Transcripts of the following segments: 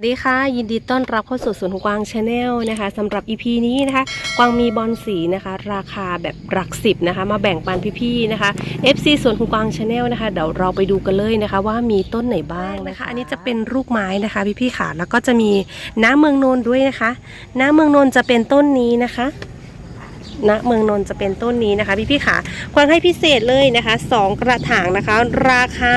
สวัสดีค่ะ ยินดีต้อนรับเข้าสู่สวนของกวางชาแนลนะคะสำหรับ EP นี้นะคะ กวางมีบอลสีนะคะ ราคาแบบหลักสิบนะคะ มาแบ่งปันพี่ๆนะคะ FC สวนของกวางชาแนลนะคะเดี๋ยวเราไปดูกันเลยนะคะ ว่ามีต้นไหนบ้างนะคะ อันนี้จะเป็นลูกไม้นะคะพี่ๆค่ะ แล้วก็จะมีน้ำเมืองนนด้วยนะคะ น้ำเมืองนนจะเป็นต้นนี้นะคะ ณเมืองนนท์จะเป็นต้นนี้นะคะพี่พี่ๆค่ะควางให้พิเศษเลยนะคะสองกระถางนะคะ ราคา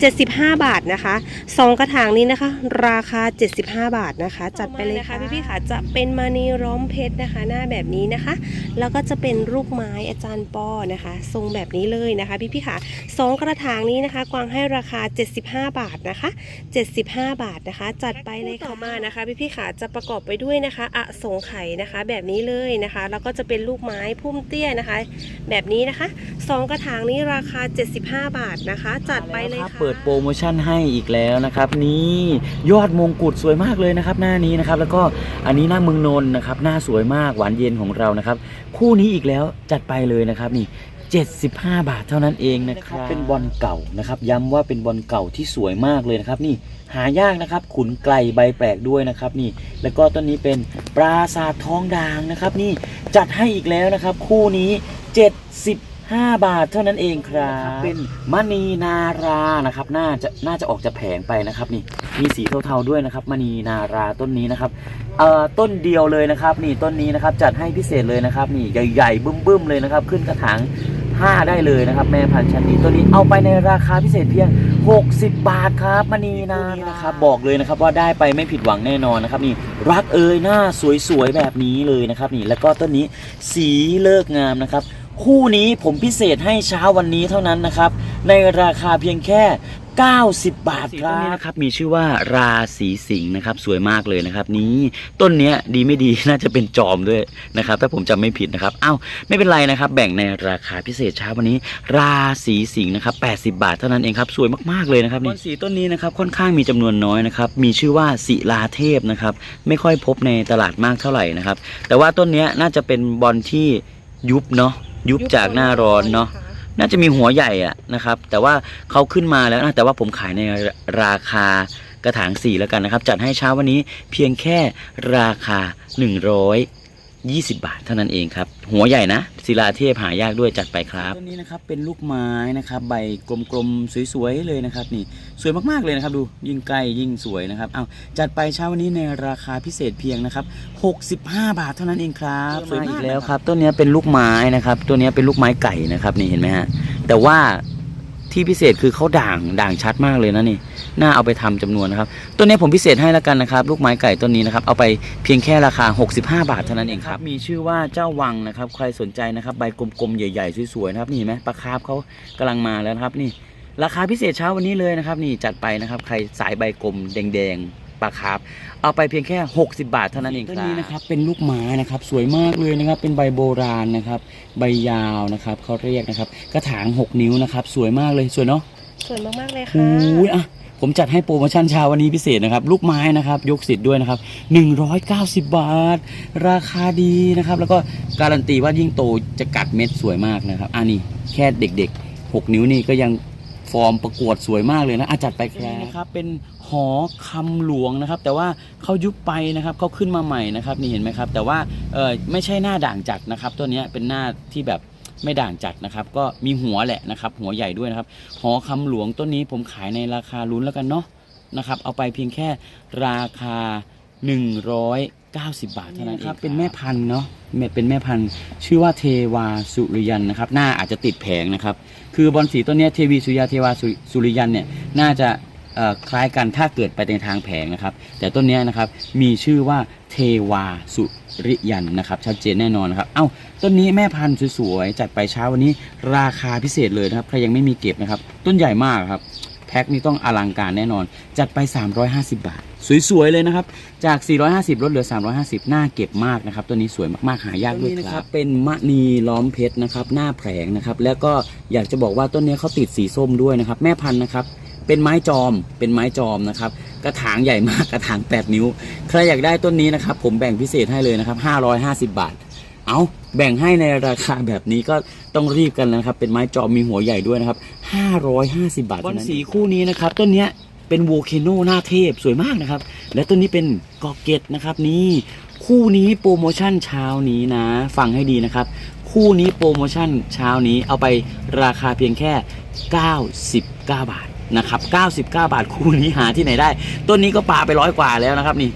75 บาทนะคะสองกระถางนี้นะคะ ราคา 75 บาทนะคะ จัดไปเลยะค่ะพี่พี่ๆค่ะจะเป็นมานีร้อมเพชรนะคะ หน้าแบบนี้นะคะ แล้วก็จะเป็นลูกไม้อาจารย์ปอนะคะ ทรงแบบนี้เลยนะคะพี่พี่ๆค่ะสองกระถางนี้นะคะ กวางให้ราคา 75 บาทนะคะ 75 บาทนะคะ จัดไปเลยค่ะมานะคะ พี่พี่ๆค่ะจะประกอบไปด้วยนะคะอะสงไข่นะคะ แบบนี้เลยนะคะ แล้วก็จะเป็นลูกไม้พุ่มเตี้ยนะคะ แบบนี้นะคะสองกระถางนี้ราคา 75 บาทนะคะ จัดไปเลยครับค่ะเปิดโปรโมชั่นให้อีกแล้วนะครับ นี่ยอดมงกุฎสวยมากเลยนะครับ หน้านี้นะครับ แล้วก็อันนี้หน้าเมืองนนท์นะครับ หน้าสวยมากหวานเย็นของเรานะครับ คู่นี้อีกแล้วจัดไปเลยนะครับนี่75 บาทเท่านั้นเองนะครับ เป็นบอลเก่านะครับ ย้ำว่าเป็นบอลเก่าที่สวยมากเลยนะครับ นี่หายากนะครับ ขุนไกลใบแปลกด้วยนะครับ นี่ แล้วก็ต้นนี้เป็นปราสาททองด่างนะครับ นี่ จัดให้อีกแล้วนะครับ คู่นี้ 75 บาทเท่านั้นเองครับ เป็นมณีนารานะครับ น่าจะน่าจะออกจะแผงไปนะครับนี่มีสีเทาๆด้วยนะครับมณีนาราต้นนี้นะครับเอ่อต้นเดียวเลยนะครับ นี่ต้นนี้นะครับจัดให้พิเศษเลยนะครับ นี่ใหญ่ๆบึ้มๆเลยนะครับ ขึ้นกระถาง 5 ได้เลยนะครับ แม่พันธุ์ชั้นดีตัวนี้เอาไปในราคาพิเศษเพียง 60 บาทครับมณีนานะครับบอกเลยนะครับว่าได้ไปไม่ผิดหวังแน่นอนนะครับนี่รักเอ่ยหน้าสวยๆแบบนี้เลยนะครับนี่แล้วก็ต้นนี้สีเลิกงามนะครับ คู่นี้ผมพิเศษให้เช้าวันนี้เท่านั้นนะครับ ในราคาเพียงแค่ 90 บาทครับต้นนี้นะครับมีชื่อว่าราศีสิงห์นะครับ สวยมากเลยนะครับ นี้ต้นเนี้ยดีไม่ดีน่าจะเป็นจอมด้วยนะครับ ถ้าผมจำไม่ผิดนะครับอ้าวไม่เป็นไรนะครับ แบ่งในราคาพิเศษเช้าวันนี้ ราศีสิงห์นะครับ80 บาทเท่านั้นเองครับสวยมากๆเลยนะครับนี่ต้นสีต้นนี้นะครับค่อนข้างมีจำนวนน้อยนะครับมีชื่อว่าศิลาเทพนะครับไม่ค่อยพบในตลาดมากเท่าไหร่นะครับแต่ว่าต้นเนี้ยน่าจะเป็นบอลที่ยุบเนาะ ยุบจากหน้าร้อนเนาะน่าจะมีหัวใหญ่อะนะครับ แต่ว่าเขาขึ้นมาแล้วนะแต่ว่าผมขายในราคากระถางสี่แล้วกันนะครับ จัดให้เช้าวันนี้เพียงแค่ราคา 120 บาทเท่านั้นเองครับ หัวใหญ่นะ ศิลาเทพหายากด้วยจัดไปครับต้นนี้นะครับเป็นลูกไม้นะครับ ใบกลมๆสวยๆเลยนะครับ นี่สวยมากๆเลยนะครับ ดูยิ่งใกล้ยิ่งสวยนะครับเอาจัดไปเช้าวันนี้ในราคาพิเศษเพียงนะครับ65 บาทเท่านั้นเองครับสวยมากอีกแล้วครับต้นนี้เป็นลูกไม้นะครับตัวนี้เป็นลูกไม้ไก่นะครับนี่เห็นไหมฮะแต่ว่าที่พิเศษคือเขาด่างด่างชัดมากเลยนะนี่ น่าเอาไปทำจำนวนนะครับต้นนี้ผมพิเศษให้แล้วกันนะครับ ลูกไม้ไก่ต้นนี้นะครับเอาไปเพียงแค่ราคา 65 บาทเท่านั้นเองครับมีชื่อว่าเจ้าวังนะครับ ใครสนใจนะครับใบกลมๆใหญ่ๆสวยๆนะครับนี่เห็นไหมปลาคาร์ฟเขากำลังมาแล้วนะครับนี่ราคาพิเศษเช้าวันนี้เลยนะครับ นี่จัดไปนะครับใครสายใบกลมแดงๆปลาคาร์ฟเอาไปเพียงแค่ 60 บาทเท่านั้นเองครับต้นนี้นะครับเป็นลูกไม้นะครับสวยมากเลยนะครับ เป็นใบโบราณนะครับ ใบยาวนะครับเขาเรียกนะครับ กระถาง 6 นิ้วนะครับ สวยมากเลยสวยเนาะสวยมากๆเลยค่ะโอ้ยอะ ผมจัดให้โปรโมชั่นเช้าวันนี้พิเศษนะครับ ลูกไม้นะครับ ยกสิทธิ์ด้วยนะครับ 190 บาท ราคาดีนะครับ แล้วก็การันตีว่ายิ่งโตจะกัดเม็ดสวยมากนะครับอันนี้แค่เด็กๆ 6 นิ้วนี่ก็ยังฟอร์มประกวดสวยมากเลยนะอาจัดไปครับนะครับ เป็นหอคำหลวงนะครับ แต่ว่าเขายุบไปนะครับเขาขึ้นมาใหม่นะครับนี่เห็นไหมครับ แต่ว่าเออไม่ใช่หน้าด่างจัดนะครับ ตัวนี้เป็นหน้าที่แบบ ไม่ด่างจัดนะครับ ก็มีหัวแหละนะครับ หัวใหญ่ด้วยนะครับ หอคำหลวงต้นนี้ผมขายในราคาลุ้นแล้วกันเนาะนะครับ เอาไปเพียงแค่ราคา 190 บาทเท่านั้นเองครับ เป็นแม่พันธุ์เนาะแม่เป็นแม่พันธุ์ชื่อว่าเทวาสุริยันนะครับ หน้าอาจจะติดแผงนะครับ คือบอลสีต้นเนี้ยเทวีสุริยาเทวาสุสุริยันเนี่ยน่าจะเอ่อคล้ายกันถ้าเกิดไปในทางแผงนะครับ แต่ต้นเนี้ยนะครับมีชื่อว่า เทวาสุริยันนะครับ ชัดเจนแน่นอนนะครับ เอ้าต้นนี้แม่พันธุ์สวยๆจัดไปเช้าวันนี้ราคาพิเศษเลยนะครับ ใครยังไม่มีเก็บนะครับ ต้นใหญ่มากครับ แพ็คนี้ต้องอลังการแน่นอน จัดไป 350 บาท สวยๆเลยนะครับ จาก 450 ลดเหลือ 350 หน้าเก็บมากนะครับ ตัวนี้สวยมากๆ หายากด้วยครับ เป็นมะนีล้อมเพชรนะครับ หน้าแผงนะครับ แล้วก็อยากจะบอกว่าต้นนี้เขาติดสีส้มด้วยนะครับ แม่พันธุ์นะครับ เป็นไม้จอม เป็นไม้จอมนะครับ กระถางใหญ่มากกระถาง 8 นิ้ว ใครอยากได้ต้นนี้นะครับ ผมแบ่งพิเศษให้เลยนะครับ550 บาท เอาแบ่งให้ในราคาแบบนี้ก็ต้องรีบกันนะครับ เป็นไม้จอมมีหัวใหญ่ด้วยนะครับ550 บาทบอลสีคู่นี้นะครับต้นเนี้ยเป็นโวลเคโนหน้าเทพสวยมากนะครับ และต้นนี้เป็นกอเกตนะครับนี่คู่นี้โปรโมชั่นเช้านี้นะ ฟังให้ดีนะครับ คู่นี้โปรโมชั่นเช้านี้เอาไปราคาเพียงแค่ 99 บาท นะครับ99 บาทคู่นี้หาที่ไหนได้ ต้นนี้ก็ปาไปร้อยกว่าแล้วนะครับนี่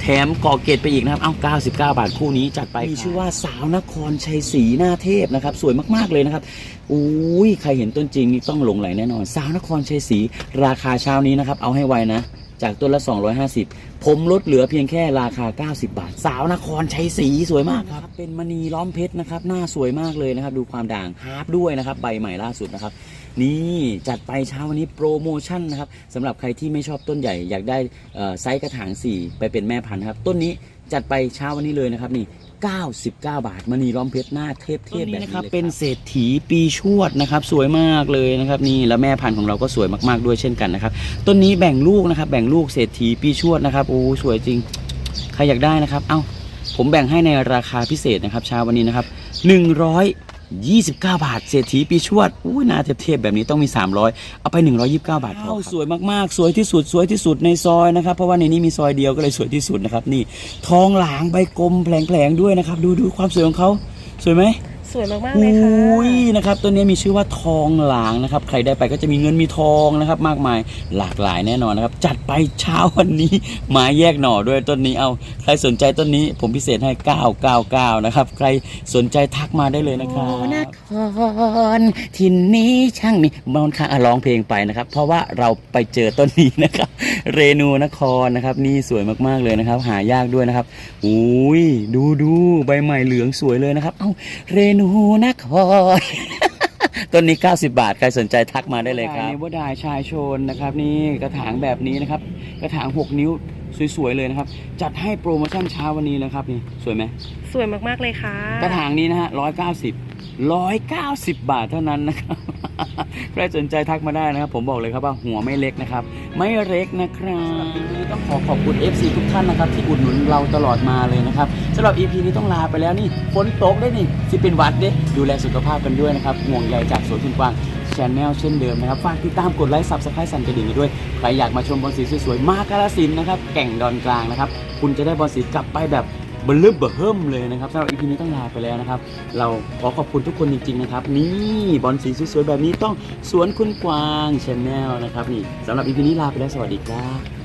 แถมก่อเกตไปอีกนะครับ เอ้า 99 บาทคู่นี้จัดไป มีชื่อว่าสาวนครชัยศรีหน้าเทพนะครับ สวยมากๆเลยนะครับ อุ้ย ใครเห็นต้นจริงนี่ต้องหลงไหลแน่นอน สาวนครชัยศรีราคาเช้านี้นะครับ เอาให้ไวนะ จากต้นละ 250 ผมลดเหลือเพียงแค่ราคา 90 บาท สาวนครชัยศรีสวยมากครับ เป็นมณีล้อมเพชรนะครับ หน้าสวยมากเลยนะครับ ดูความด่างฮาร์ปด้วยนะครับ ใบใหม่ล่าสุดนะครับ นี่จัดไปเช้าวันนี้โปรโมชั่นนะครับสำหรับใครที่ไม่ชอบต้นใหญ่ อยากได้ไซส์กระถาง 4 ไปเป็นแม่พันธุ์ครับ ต้นนี้จัดไปเช้าวันนี้เลยนะครับนี่ 99 บาทมณีล้อมเพชรหน้าเทพเทพแบบนี้นะครับ เป็นเศรษฐีปีชวดนะครับ สวยมากเลยนะครับนี่แล้วแม่พันธุ์ของเราก็สวยมากๆด้วยเช่นกันนะครับต้นนี้แบ่งลูกนะครับ แบ่งลูกเศรษฐีปีชวดนะครับโอ้สวยจริง ใครอยากได้นะครับ เอ้าผมแบ่งให้ในราคาพิเศษนะครับเช้าวันนี้นะครับ 29 บาท เศรษฐีปีชวดอุ้ยนาเทพๆแบบนี้ต้องมี 300 เอาไป 129 บาทพอสวยมากๆ สวยที่สุดสวยที่สุดในซอยนะครับ เพราะว่าในนี้มีซอยเดียวก็เลยสวยที่สุดนะครับ นี่ทองหลางใบกลมแผลงๆด้วยนะครับ ดูดูความสวยของเขาสวยไหม สวยมากๆเลยค่ะอุ้ยนะครับตัวนี้มีชื่อว่าทองหลางนะครับ ใครได้ไปก็จะมีเงินมีทองนะครับ มากมายหลากหลายแน่นอนนะครับ จัดไปเช้าวันนี้ไม้แยกหน่อด้วยต้นนี้เอาใครสนใจต้นนี้ผมพิเศษให้ 999 นะครับ ใครสนใจทักมาได้เลยนะครับนครทินนี้ช่างมีบอลค่ะอะร้องเพลงไปนะครับ เพราะว่าเราไปเจอต้นนี้นะครับ เรนูนครนะครับ นี่สวยมากๆเลยนะครับ หายากด้วยนะครับอุ้ยดูดูใบใหม่เหลืองสวยเลยนะครับ เอ้าเรนูนูนักพอต้นนี้ 90 บาท ใครสนใจทักมาได้เลยครับในวดายชายชนนะครับ นี่กระถางแบบนี้นะครับ กระถาง 6 นิ้ว สวยๆเลยนะครับ จัดให้โปรโมชั่นเช้าวันนี้นะครับนี่สวยไหมสวยมากๆเลยค่ะ กระถางนี้นะฮะร้อยเก้าสิบร้อยเก้าสิบบาทเท่านั้นนะครับ ใครสนใจทักมาได้นะครับ ผมบอกเลยครับว่าหัวไม่เล็กนะครับ ไม่เล็กนะครับสำหรับ EP นี้ต้องขอขอบคุณ FC ทุกท่านนะครับ ที่อุดหนุนเราตลอดมาเลยนะครับสำหรับ EP นี้ต้องลาไปแล้วนี่ฝนตกได้นี่สิเป็นหวัดเด้ดูแลสุขภาพกันด้วยนะครับห่วงใยจากสวนทุนกวาง ชแนลเช่นเดิมนะครับฝากติดตามกดไลค์ซับสไครต์สั่นกระดิ่งด้วย ใครอยากมาชมบอลสีสวยๆมากาลสินนะครับแก่งดอนกลางนะครับคุณจะได้บอลสีกลับไปแบบเบลึบเบอเฮิมเลยนะครับสำหรับอีพีนี้ต้องลาไปแล้วนะครับ เราขอขอบคุณทุกคนจริงๆนะครับ นี่บอลสีสวยๆแบบนี้ต้องสวนคุณกวางชแนลนะครับนี่สำหรับอีพีนี้ลาไปแล้วสวัสดีครับ